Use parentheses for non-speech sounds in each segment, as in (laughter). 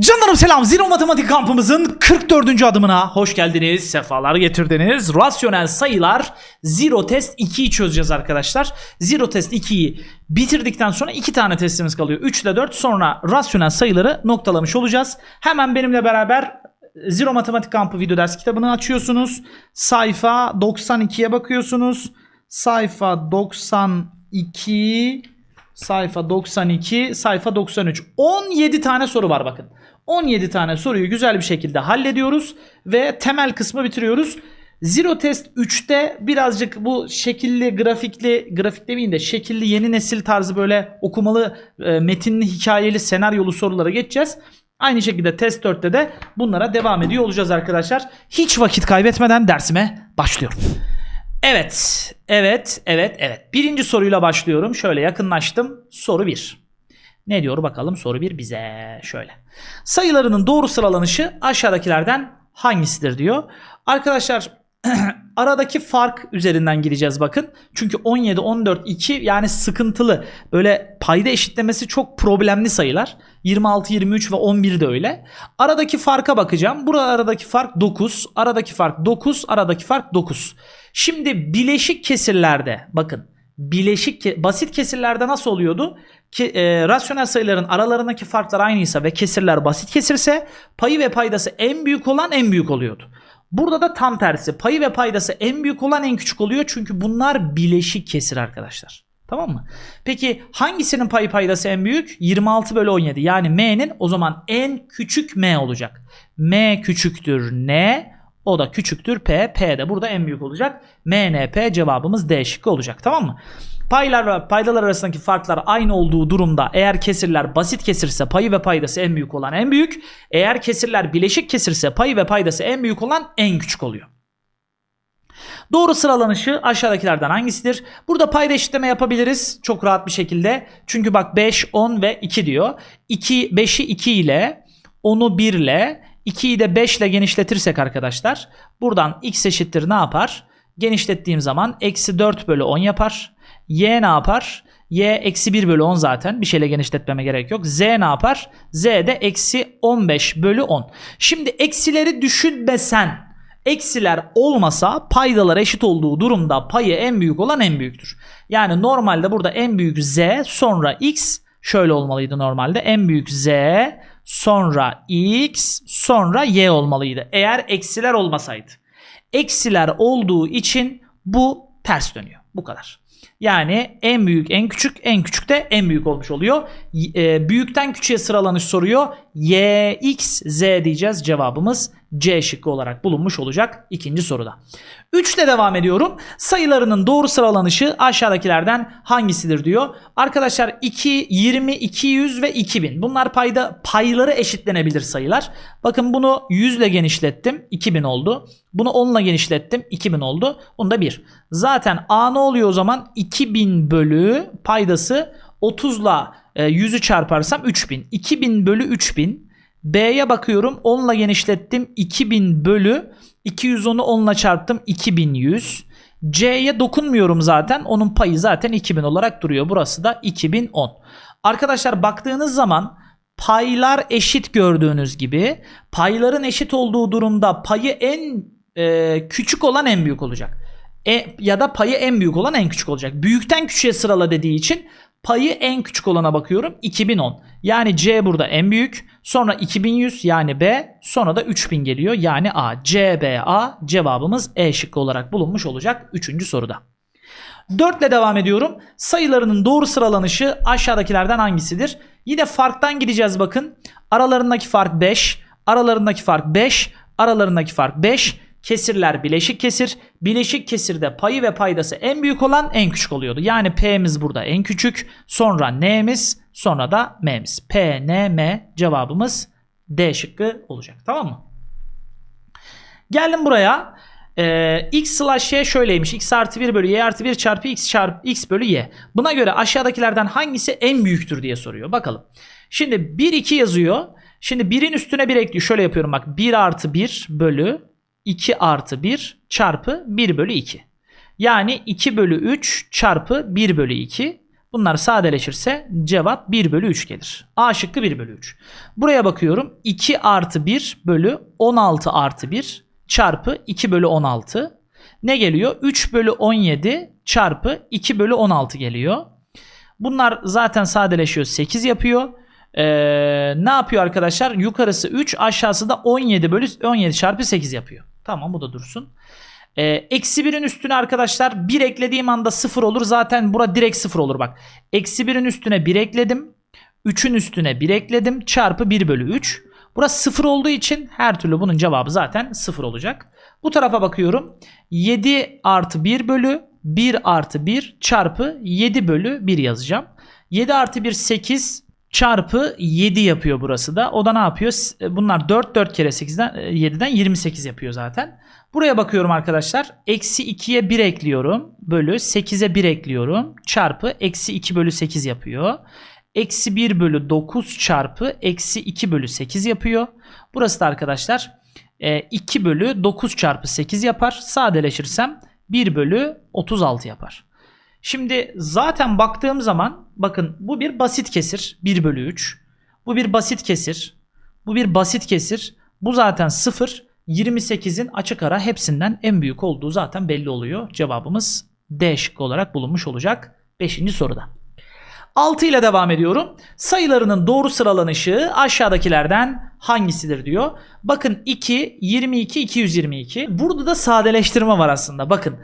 Canlarım selam. Zero Matematik kampımızın 44. adımına hoş geldiniz. Sefalar getirdiniz. Rasyonel sayılar Zero Test 2'yi çözeceğiz arkadaşlar. Zero Test 2'yi bitirdikten sonra iki tane testimiz kalıyor. 3 ile 4 sonra rasyonel sayıları noktalamış olacağız. Hemen benimle beraber Zero Matematik kampı video ders kitabını açıyorsunuz. Sayfa 92'ye bakıyorsunuz. Sayfa 92 Sayfa 92, sayfa 93. 17 tane soru var bakın. 17 tane soruyu güzel bir şekilde hallediyoruz ve temel kısmı bitiriyoruz. Zero Test 3'te birazcık bu şekilli, grafikli, grafik demeyeyim de şekilli yeni nesil tarzı böyle okumalı, e, metinli, hikayeli, senaryolu sorulara geçeceğiz. Aynı şekilde test 4'te de bunlara devam ediyor olacağız arkadaşlar. Hiç vakit kaybetmeden dersime başlıyorum. Evet, evet, evet, evet. Birinci soruyla başlıyorum. Şöyle yakınlaştım. Soru 1. Ne diyor bakalım soru 1 bize. Şöyle. Sayılarının doğru sıralanışı aşağıdakilerden hangisidir diyor. Arkadaşlar (clears throat) aradaki fark üzerinden gideceğiz bakın. Çünkü 17, 14, 2 yani sıkıntılı. Böyle payda eşitlemesi çok problemli sayılar. 26, 23 ve 11 de öyle. Aradaki farka bakacağım. Burada aradaki fark 9. Aradaki fark 9. Aradaki fark 9. Şimdi bileşik kesirlerde bakın. Bileşik basit kesirlerde nasıl oluyordu? Ki, e, rasyonel sayıların aralarındaki farklar aynıysa ve kesirler basit kesirse payı ve paydası en büyük olan en büyük oluyordu. Burada da tam tersi. Payı ve paydası en büyük olan en küçük oluyor. Çünkü bunlar bileşik kesir arkadaşlar. Tamam mı? Peki hangisinin payı paydası en büyük? 26 bölü 17. Yani m'nin o zaman en küçük m olacak. m küçüktür n. O da küçüktür p. p de burada en büyük olacak. m, n, p cevabımız D şıkkı olacak. Tamam mı? Paylar ve paydalar arasındaki farklar aynı olduğu durumda eğer kesirler basit kesirse payı ve paydası en büyük olan en büyük. Eğer kesirler bileşik kesirse payı ve paydası en büyük olan en küçük oluyor. Doğru sıralanışı aşağıdakilerden hangisidir? Burada payda eşitleme yapabiliriz çok rahat bir şekilde. Çünkü bak 5, 10 ve 2 diyor. 2, 5'i 2 ile 10'u 1 ile 2'yi de 5 ile genişletirsek arkadaşlar buradan x eşittir ne yapar? Genişlettiğim zaman eksi 4 bölü 10 yapar. Y ne yapar? Y eksi 1 bölü 10 zaten. Bir şeyle genişletmeme gerek yok. Z ne yapar? Z de eksi 15 bölü 10. Şimdi eksileri düşünmesen eksiler olmasa paydalar eşit olduğu durumda payı en büyük olan en büyüktür. Yani normalde burada en büyük z sonra x şöyle olmalıydı normalde. En büyük z sonra x sonra y olmalıydı. Eğer eksiler olmasaydı. Eksiler olduğu için bu ters dönüyor. Bu kadar. Yani en büyük en küçük en küçük de en büyük olmuş oluyor. E, büyükten küçüğe sıralanış soruyor. Y, X, Z diyeceğiz. Cevabımız C şıkkı olarak bulunmuş olacak ikinci soruda. 3 ile devam ediyorum. Sayılarının doğru sıralanışı aşağıdakilerden hangisidir diyor. Arkadaşlar 2, 20, 200 ve 2000. Bunlar payda payları eşitlenebilir sayılar. Bakın bunu 100 ile genişlettim. 2000 oldu. Bunu 10 ile genişlettim. 2000 oldu. Bunda 1. Zaten A ne oluyor o zaman? 2000 bölü paydası 30 ile 100'ü çarparsam 3000. 2000 bölü 3000. B'ye bakıyorum 10 ile genişlettim 2000 bölü 210'u 10 ile çarptım 2100. C'ye dokunmuyorum zaten onun payı zaten 2000 olarak duruyor. Burası da 2010. Arkadaşlar baktığınız zaman paylar eşit gördüğünüz gibi payların eşit olduğu durumda payı en e, küçük olan en büyük olacak. E, ya da payı en büyük olan en küçük olacak. Büyükten küçüğe sırala dediği için payı en küçük olana bakıyorum 2010. Yani C burada en büyük. Sonra 2100 yani B. Sonra da 3000 geliyor yani A. C, B, A cevabımız E şıkkı olarak bulunmuş olacak 3. soruda. 4 ile devam ediyorum. Sayılarının doğru sıralanışı aşağıdakilerden hangisidir? Yine farktan gideceğiz bakın. Aralarındaki fark 5. Aralarındaki fark 5. Aralarındaki fark 5. Kesirler bileşik kesir. Bileşik kesirde payı ve paydası en büyük olan en küçük oluyordu. Yani P'miz burada en küçük. Sonra N'miz. Sonra da M'miz. P, N, M cevabımız D şıkkı olacak. Tamam mı? Geldim buraya. Ee, x slash y şöyleymiş. x artı 1 bölü y artı 1 çarpı x çarpı x bölü y. Buna göre aşağıdakilerden hangisi en büyüktür diye soruyor. Bakalım. Şimdi 1 2 yazıyor. Şimdi 1'in üstüne 1 ekliyor. Şöyle yapıyorum bak. 1 artı 1 bölü 2 artı 1 çarpı 1 bölü 2. Yani 2 bölü 3 çarpı 1 bölü 2. Bunu Bunlar sadeleşirse cevap 1 bölü 3 gelir. A şıkkı 1 bölü 3. Buraya bakıyorum. 2 artı 1 bölü 16 artı 1 çarpı 2 bölü 16. Ne geliyor? 3 bölü 17 çarpı 2 bölü 16 geliyor. Bunlar zaten sadeleşiyor 8 yapıyor. Ee, ne yapıyor arkadaşlar? Yukarısı 3 aşağısı da 17 bölü 17 çarpı 8 yapıyor. Tamam bu da dursun. Ee, Eksi 1'in üstüne arkadaşlar 1 eklediğim anda 0 olur. Zaten bura direkt 0 olur bak. Eksi 1'in üstüne 1 ekledim. 3'ün üstüne 1 ekledim. Çarpı 1 bölü 3. Burası 0 olduğu için her türlü bunun cevabı zaten 0 olacak. Bu tarafa bakıyorum. 7 artı 1 bölü 1 artı 1 çarpı 7 bölü 1 yazacağım. 7 artı 1 8 çarpı 7 yapıyor burası da. O da ne yapıyor? S- Bunlar 4 4 kere 8'den e, 7'den 28 yapıyor zaten. Buraya bakıyorum arkadaşlar. Eksi 2'ye 1 ekliyorum. Bölü 8'e 1 ekliyorum. Çarpı eksi 2 bölü 8 yapıyor. Eksi 1 bölü 9 çarpı eksi 2 bölü 8 yapıyor. Burası da arkadaşlar e, 2 bölü 9 çarpı 8 yapar. Sadeleşirsem 1 bölü 36 yapar. Şimdi zaten baktığım zaman bakın bu bir basit kesir 1 bölü 3. Bu bir basit kesir. Bu bir basit kesir. Bu zaten 0. 28'in açık ara hepsinden en büyük olduğu zaten belli oluyor. Cevabımız D şıkkı olarak bulunmuş olacak 5. soruda. 6 ile devam ediyorum. Sayılarının doğru sıralanışı aşağıdakilerden hangisidir diyor. Bakın 2, 22, 222. Burada da sadeleştirme var aslında. Bakın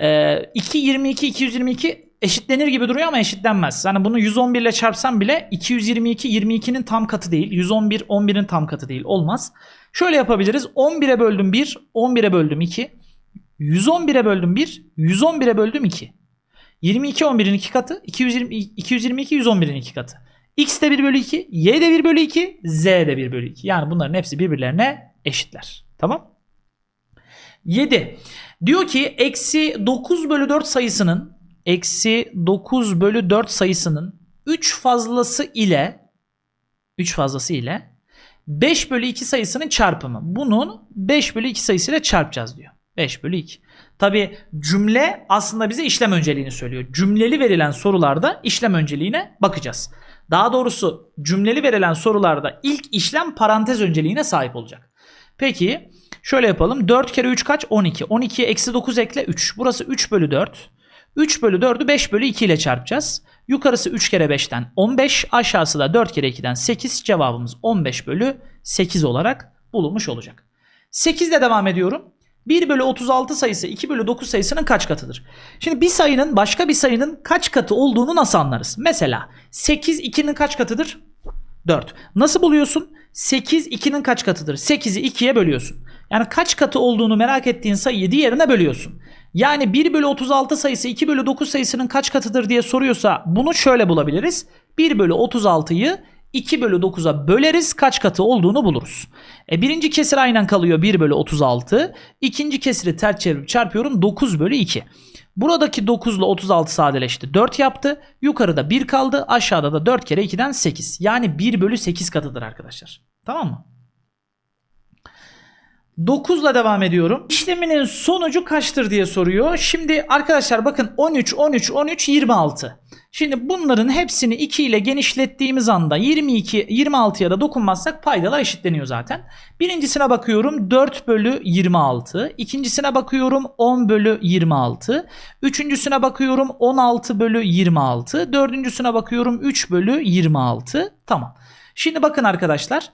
e, 2, 22, 222 eşitlenir gibi duruyor ama eşitlenmez. Yani bunu 111 ile çarpsam bile 222 22'nin tam katı değil. 111 11'in tam katı değil. Olmaz. Şöyle yapabiliriz. 11'e böldüm 1, 11'e böldüm 2. 111'e böldüm 1, 111'e böldüm 2. 22 11'in 2 katı, 220, 222 111'in 2 katı. X de 1 bölü 2, Y de 1 bölü 2, Z de 1 bölü 2. Yani bunların hepsi birbirlerine eşitler. Tamam. 7. Diyor ki eksi 9 bölü 4 sayısının eksi 9 bölü 4 sayısının 3 fazlası ile 3 fazlası ile 5 bölü 2 sayısının çarpımı. Bunun 5 bölü 2 sayısıyla çarpacağız diyor. 5 bölü 2. Tabi cümle aslında bize işlem önceliğini söylüyor. Cümleli verilen sorularda işlem önceliğine bakacağız. Daha doğrusu cümleli verilen sorularda ilk işlem parantez önceliğine sahip olacak. Peki şöyle yapalım. 4 kere 3 kaç? 12. 12'ye eksi 9 ekle 3. Burası 3 bölü 4. 3 bölü 4'ü 5 bölü 2 ile çarpacağız. Yukarısı 3 kere 5'ten 15. Aşağısı da 4 kere 2'den 8. Cevabımız 15 bölü 8 olarak bulunmuş olacak. 8 ile devam ediyorum. 1 bölü 36 sayısı 2 bölü 9 sayısının kaç katıdır? Şimdi bir sayının başka bir sayının kaç katı olduğunu nasıl anlarız? Mesela 8 2'nin kaç katıdır? 4. Nasıl buluyorsun? 8 2'nin kaç katıdır? 8'i 2'ye bölüyorsun. Yani kaç katı olduğunu merak ettiğin sayıyı diğerine bölüyorsun. Yani 1 bölü 36 sayısı 2 bölü 9 sayısının kaç katıdır diye soruyorsa bunu şöyle bulabiliriz. 1 bölü 36'yı 2 bölü 9'a böleriz kaç katı olduğunu buluruz. E, birinci kesir aynen kalıyor 1 bölü 36. İkinci kesiri ters çevirip çarpıyorum 9 bölü 2. Buradaki 9 ile 36 sadeleşti 4 yaptı. Yukarıda 1 kaldı aşağıda da 4 kere 2'den 8. Yani 1 bölü 8 katıdır arkadaşlar. Tamam mı? 9 ile devam ediyorum. İşleminin sonucu kaçtır diye soruyor. Şimdi arkadaşlar bakın 13, 13, 13, 26. Şimdi bunların hepsini 2 ile genişlettiğimiz anda 22, 26'ya da dokunmazsak paydalar eşitleniyor zaten. Birincisine bakıyorum 4 bölü 26. İkincisine bakıyorum 10 bölü 26. Üçüncüsüne bakıyorum 16 bölü 26. Dördüncüsüne bakıyorum 3 bölü 26. Tamam. Şimdi bakın arkadaşlar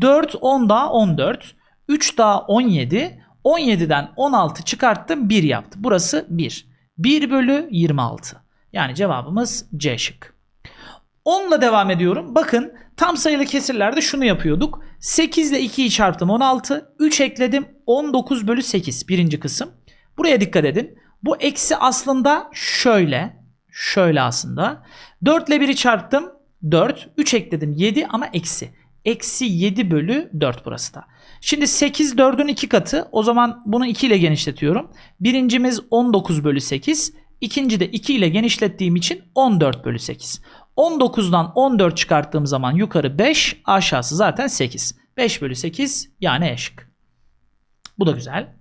4, 10 daha 14. 3 daha 17. 17'den 16 çıkarttım 1 yaptı. Burası 1. 1 bölü 26. Yani cevabımız C şık. 10 ile devam ediyorum. Bakın tam sayılı kesirlerde şunu yapıyorduk. 8 ile 2'yi çarptım 16. 3 ekledim 19 bölü 8 birinci kısım. Buraya dikkat edin. Bu eksi aslında şöyle. Şöyle aslında. 4 ile 1'i çarptım 4. 3 ekledim 7 ama eksi. Eksi 7 bölü 4 burası da. Şimdi 8 4'ün 2 katı. O zaman bunu 2 ile genişletiyorum. Birincimiz 19 bölü 8. İkinci de 2 ile genişlettiğim için 14 bölü 8. 19'dan 14 çıkarttığım zaman yukarı 5 aşağısı zaten 8. 5 bölü 8 yani E şık. Bu da güzel.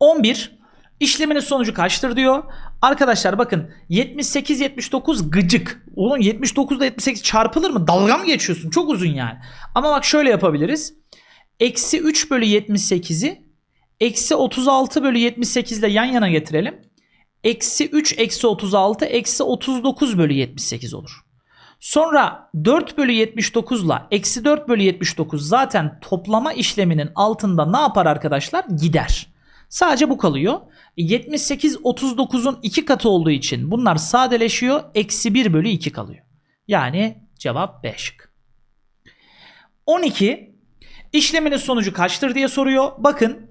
11 işleminin sonucu kaçtır diyor. Arkadaşlar bakın 78 79 gıcık. Oğlum 79 ile 78 çarpılır mı? Dalga mı geçiyorsun? Çok uzun yani. Ama bak şöyle yapabiliriz. Eksi 3 bölü 78'i eksi 36 bölü 78 ile yan yana getirelim. Eksi 3 eksi 36 eksi 39 bölü 78 olur. Sonra 4 bölü 79 ile eksi 4 bölü 79 zaten toplama işleminin altında ne yapar arkadaşlar? Gider. Sadece bu kalıyor. 78 39'un 2 katı olduğu için bunlar sadeleşiyor. Eksi 1 bölü 2 kalıyor. Yani cevap B şık. 12 işleminin sonucu kaçtır diye soruyor. Bakın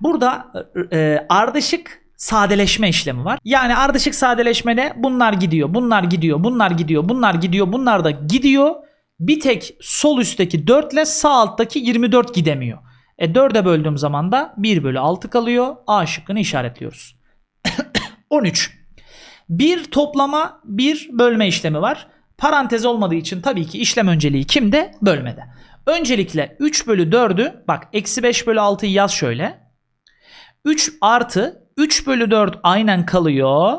burada e, ardışık sadeleşme işlemi var. Yani ardışık sadeleşmede bunlar gidiyor, bunlar gidiyor, bunlar gidiyor, bunlar gidiyor, bunlar da gidiyor. Bir tek sol üstteki 4 ile sağ alttaki 24 gidemiyor. E 4'e böldüğüm zaman da 1 bölü 6 kalıyor. A şıkkını işaretliyoruz. (coughs) 13. Bir toplama bir bölme işlemi var. Parantez olmadığı için tabii ki işlem önceliği kimde? Bölmede. Öncelikle 3 bölü 4'ü bak eksi 5 bölü 6'yı yaz şöyle. 3 artı 3 bölü 4 aynen kalıyor.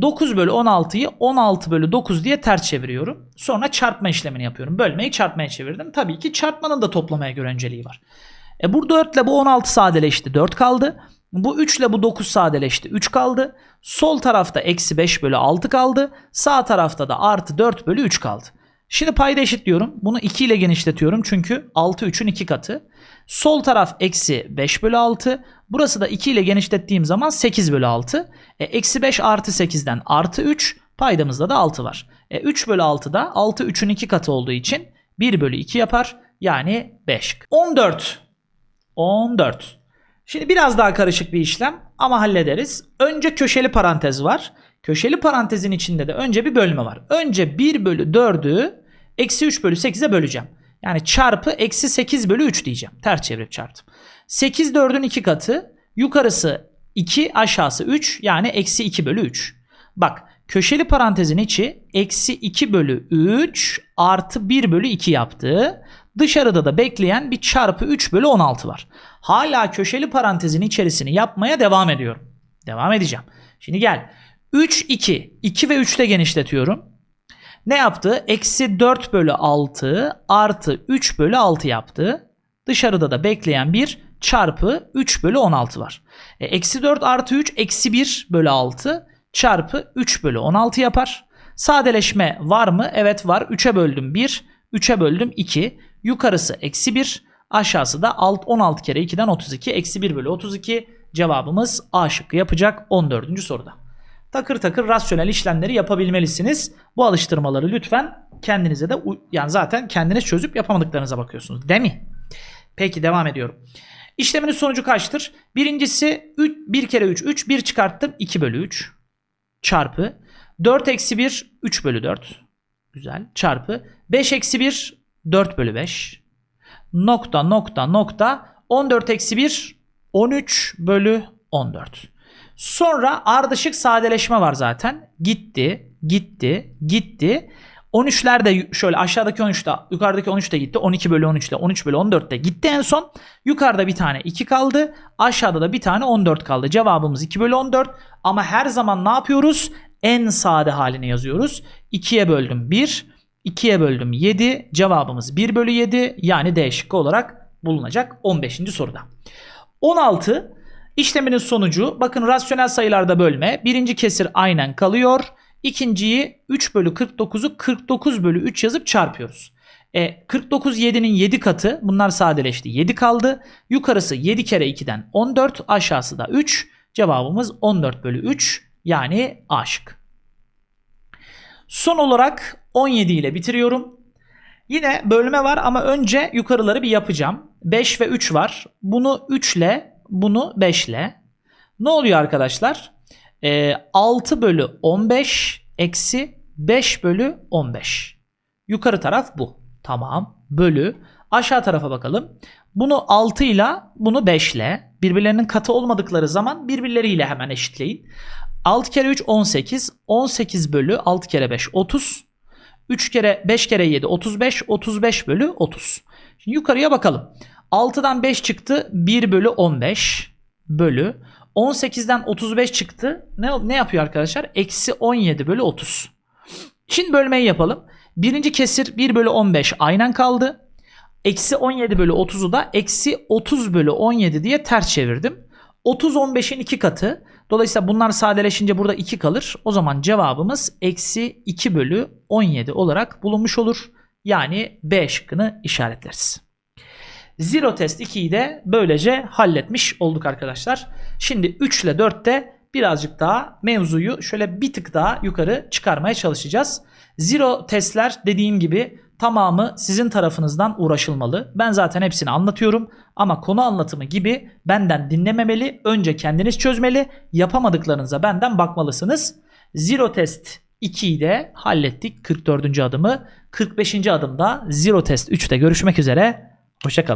9 bölü 16'yı 16 bölü 9 diye ters çeviriyorum. Sonra çarpma işlemini yapıyorum. Bölmeyi çarpmaya çevirdim. Tabii ki çarpmanın da toplamaya göre önceliği var. E bu 4 ile bu 16 sadeleşti. 4 kaldı. Bu 3 ile bu 9 sadeleşti. 3 kaldı. Sol tarafta eksi 5 bölü 6 kaldı. Sağ tarafta da artı 4 bölü 3 kaldı. Şimdi payda eşitliyorum. Bunu 2 ile genişletiyorum. Çünkü 6 3'ün 2 katı. Sol taraf eksi 5 bölü 6. Burası da 2 ile genişlettiğim zaman 8 bölü 6. E, eksi 5 artı 8'den artı 3. Paydamızda da 6 var. E, 3 bölü 6 da 6 3'ün 2 katı olduğu için 1 bölü 2 yapar. Yani 5. 14. 14. Şimdi biraz daha karışık bir işlem ama hallederiz. Önce köşeli parantez var. Köşeli parantezin içinde de önce bir bölme var. Önce 1 bölü 4'ü eksi 3 bölü 8'e böleceğim. Yani çarpı eksi 8 bölü 3 diyeceğim. Ters çevirip çarptım. 8 4'ün 2 katı. Yukarısı 2 aşağısı 3 yani eksi 2 bölü 3. Bak köşeli parantezin içi eksi 2 bölü 3 artı 1 bölü 2 yaptı. Dışarıda da bekleyen bir çarpı 3 bölü 16 var. Hala köşeli parantezin içerisini yapmaya devam ediyorum. Devam edeceğim. Şimdi gel. 3, 2. 2 ve 3 ile genişletiyorum. Ne yaptı? Eksi 4 bölü 6 artı 3 bölü 6 yaptı. Dışarıda da bekleyen bir çarpı 3 bölü 16 var. E, eksi 4 artı 3 eksi 1 bölü 6 çarpı 3 bölü 16 yapar. Sadeleşme var mı? Evet var. 3'e böldüm 1. 3'e böldüm 2. Yukarısı eksi 1. Aşağısı da alt 16 kere 2'den 32. Eksi 1 bölü 32. Cevabımız A şıkkı yapacak 14. soruda. Takır takır rasyonel işlemleri yapabilmelisiniz. Bu alıştırmaları lütfen kendinize de yani zaten kendiniz çözüp yapamadıklarınıza bakıyorsunuz. Değil mi? Peki devam ediyorum. İşleminin sonucu kaçtır? Birincisi 3, 1 kere 3 3 1 çıkarttım 2 bölü 3 çarpı 4 eksi 1 3 bölü 4 güzel çarpı 5 eksi 1 4 bölü 5 nokta nokta nokta 14 eksi 1 13 bölü 14. Sonra ardışık sadeleşme var zaten. Gitti, gitti, gitti. 13'ler de şöyle aşağıdaki 13 de yukarıdaki 13 de gitti. 12 bölü 13 de 13 bölü 14 de gitti en son. Yukarıda bir tane 2 kaldı. Aşağıda da bir tane 14 kaldı. Cevabımız 2 bölü 14. Ama her zaman ne yapıyoruz? En sade halini yazıyoruz. 2'ye böldüm 1. 2'ye böldüm 7. Cevabımız 1 bölü 7 yani D şıkkı olarak bulunacak 15. soruda. 16 işleminin sonucu bakın rasyonel sayılarda bölme. Birinci kesir aynen kalıyor. İkinciyi 3 bölü 49'u 49 bölü 3 yazıp çarpıyoruz. E, 49 7'nin 7 katı bunlar sadeleşti 7 kaldı. Yukarısı 7 kere 2'den 14 aşağısı da 3. Cevabımız 14 bölü 3 yani A şık. Son olarak 17 ile bitiriyorum. Yine bölme var ama önce yukarıları bir yapacağım. 5 ve 3 var. Bunu 3 ile bunu 5 ile. Ne oluyor arkadaşlar? Ee, 6 bölü 15 eksi 5 bölü 15. Yukarı taraf bu. Tamam. Bölü. Aşağı tarafa bakalım. Bunu 6 ile bunu 5 ile. Birbirlerinin katı olmadıkları zaman birbirleriyle hemen eşitleyin. 6 kere 3 18. 18 bölü 6 kere 5 30. 3 kere 5 kere 7 35. 35 bölü 30. Şimdi yukarıya bakalım. 6'dan 5 çıktı 1 bölü 15 bölü 18'den 35 çıktı. Ne, ne yapıyor arkadaşlar? Eksi 17 bölü 30. Şimdi bölmeyi yapalım. Birinci kesir 1 bölü 15 aynen kaldı. Eksi 17 bölü 30'u da eksi 30 bölü 17 diye ters çevirdim. 30 15'in 2 katı. Dolayısıyla bunlar sadeleşince burada 2 kalır. O zaman cevabımız eksi 2 bölü 17 olarak bulunmuş olur. Yani B şıkkını işaretleriz. Zero test 2'yi de böylece halletmiş olduk arkadaşlar. Şimdi 3 ile 4'te birazcık daha mevzuyu şöyle bir tık daha yukarı çıkarmaya çalışacağız. Zero testler dediğim gibi tamamı sizin tarafınızdan uğraşılmalı. Ben zaten hepsini anlatıyorum ama konu anlatımı gibi benden dinlememeli. Önce kendiniz çözmeli. Yapamadıklarınıza benden bakmalısınız. Zero test 2'yi de hallettik 44. adımı. 45. adımda Zero test 3'te görüşmek üzere. Hoşçakalın.